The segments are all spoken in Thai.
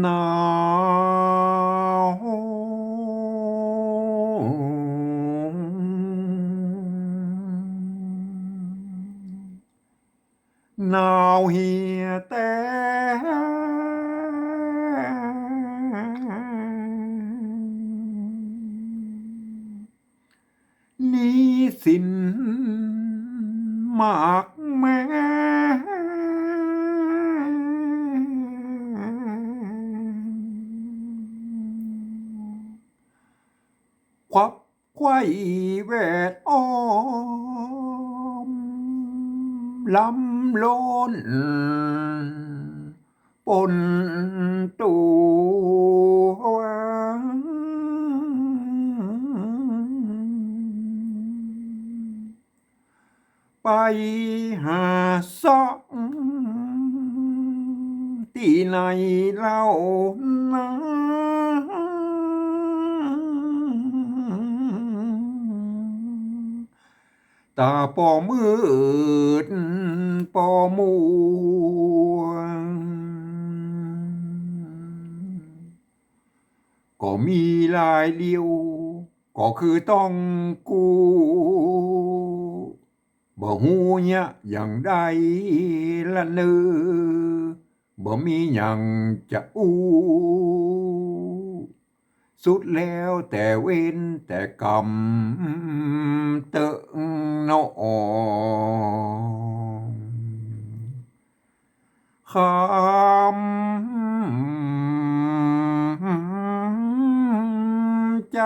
หนาวหนาวเหียแต่นี้สินมากแม่ ควับไขว้แวดอ้อมลำล้นปนตัวไปหาซอกที่ไหนเล่านะ ตาปอมืดปอมัวก็มีลายเดียว ก็คือต้องกูบ่ฮู้เนี่ยอย่างใดละเนอบ่มีหยังจะอู้ สุดแล้วแต่เว้นแต่กรรมเตอะนอคำใจ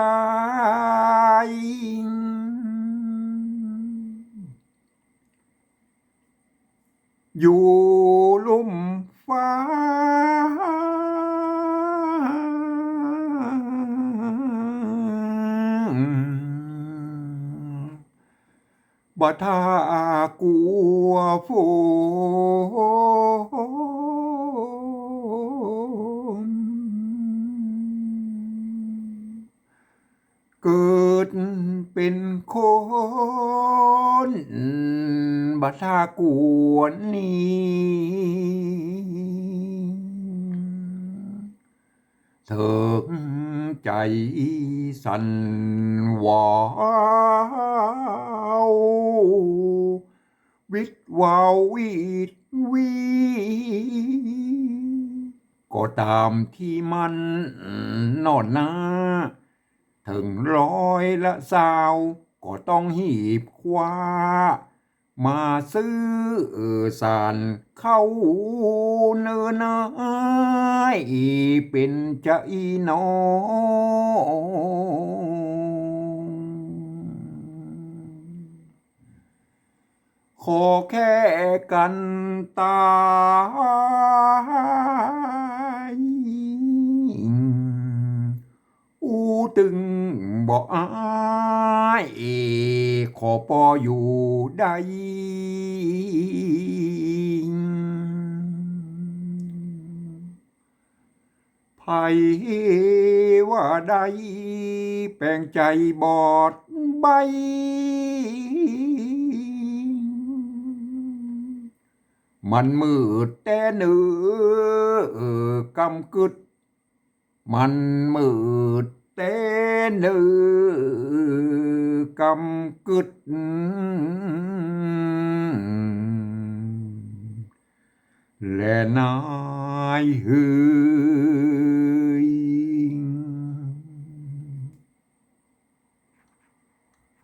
อยู่ลุ่มฟ้า บ่ถ้ากลัวฝนเกิดเป็นคนบ่ถ้ากวนนี้เถิง ใจสั่นวาววิดวาววิดวีก็ตามที่มันนอนหน้าถึงร้อยละสาว ก็ต้องหีบคว้า มาซื้อสารเข้าเนื้อนายเป็นใจน้องขอแค่กันตายอูตึงบ่อา ยขอปออยู่ได้ไผว่าได้แปลงใจบอดใบ มันมืดแต่เนื้อกำกึด มันมืด แต่เนื้อกำ